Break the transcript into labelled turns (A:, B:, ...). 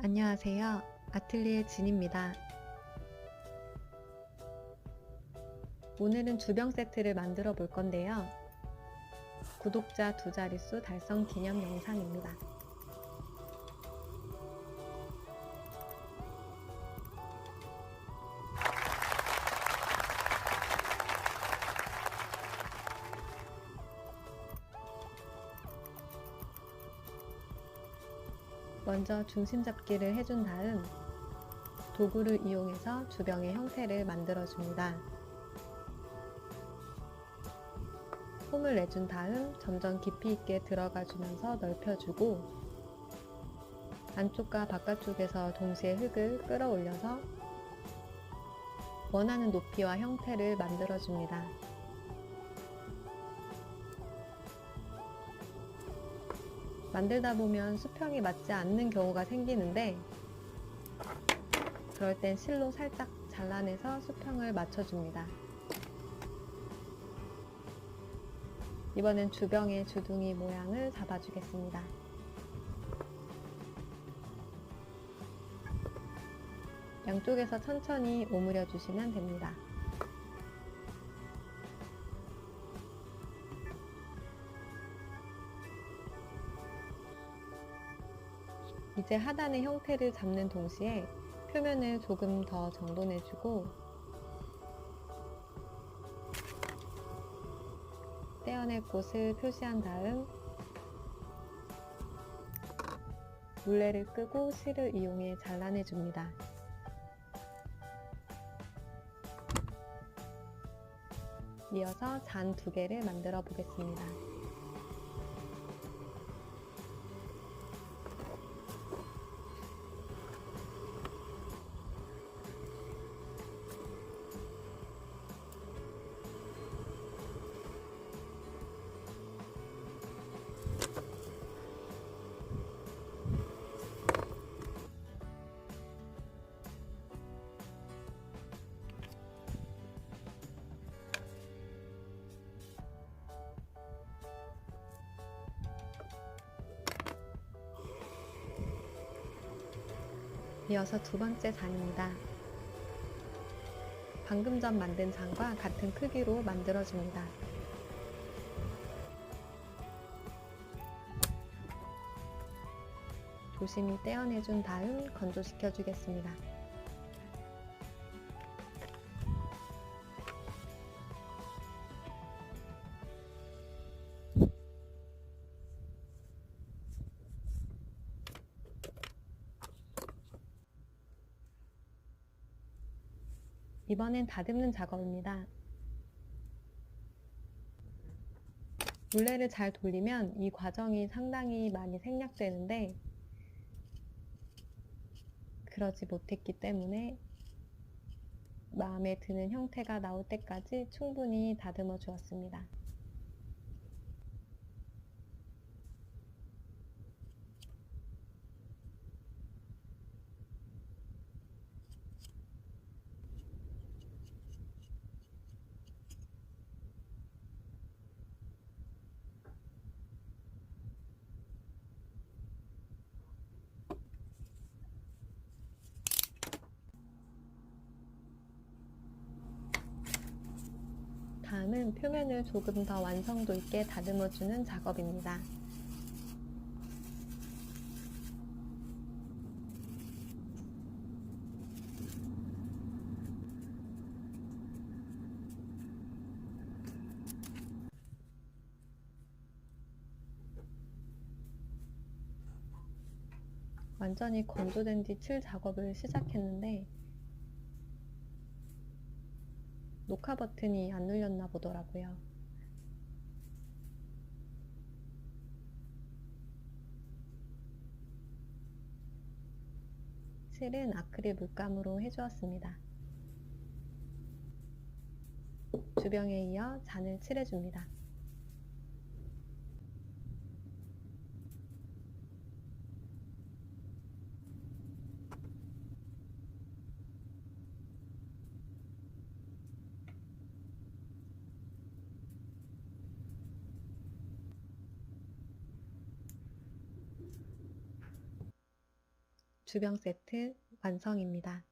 A: 안녕하세요. 아틀리에 진입니다. 오늘은 주병 세트를 만들어 볼 건데요. 구독자 두 자릿수 달성 기념 영상입니다. 먼저 중심 잡기를 해준 다음 도구를 이용해서 주병의 형태를 만들어 줍니다. 홈을 내준 다음 점점 깊이 있게 들어가 주면서 넓혀주고 안쪽과 바깥쪽에서 동시에 흙을 끌어올려서 원하는 높이와 형태를 만들어 줍니다. 만들다 보면 수평이 맞지 않는 경우가 생기는데 그럴 땐 실로 살짝 잘라내서 수평을 맞춰줍니다. 이번엔 주병의 주둥이 모양을 잡아주겠습니다. 양쪽에서 천천히 오므려 주시면 됩니다. 이제 하단의 형태를 잡는 동시에 표면을 조금 더 정돈해주고 떼어낼 곳을 표시한 다음 물레를 끄고 실을 이용해 잘라내줍니다. 이어서 잔 두 개를 만들어 보겠습니다. 이어서 두 번째 잔입니다. 방금 전 만든 잔과 같은 크기로 만들어줍니다. 조심히 떼어내준 다음 건조시켜 주겠습니다. 이번엔 다듬는 작업입니다. 물레를 잘 돌리면 이 과정이 상당히 많이 생략되는데 그러지 못했기 때문에 마음에 드는 형태가 나올 때까지 충분히 다듬어 주었습니다. 다음은 표면을 조금 더 완성도 있게 다듬어 주는 작업입니다. 완전히 건조된 뒤 칠 작업을 시작했는데 녹화 버튼이 안 눌렸나 보더라고요. 실은 아크릴 물감으로 해주었습니다. 주병에 이어 잔을 칠해줍니다. 주병 세트 완성입니다.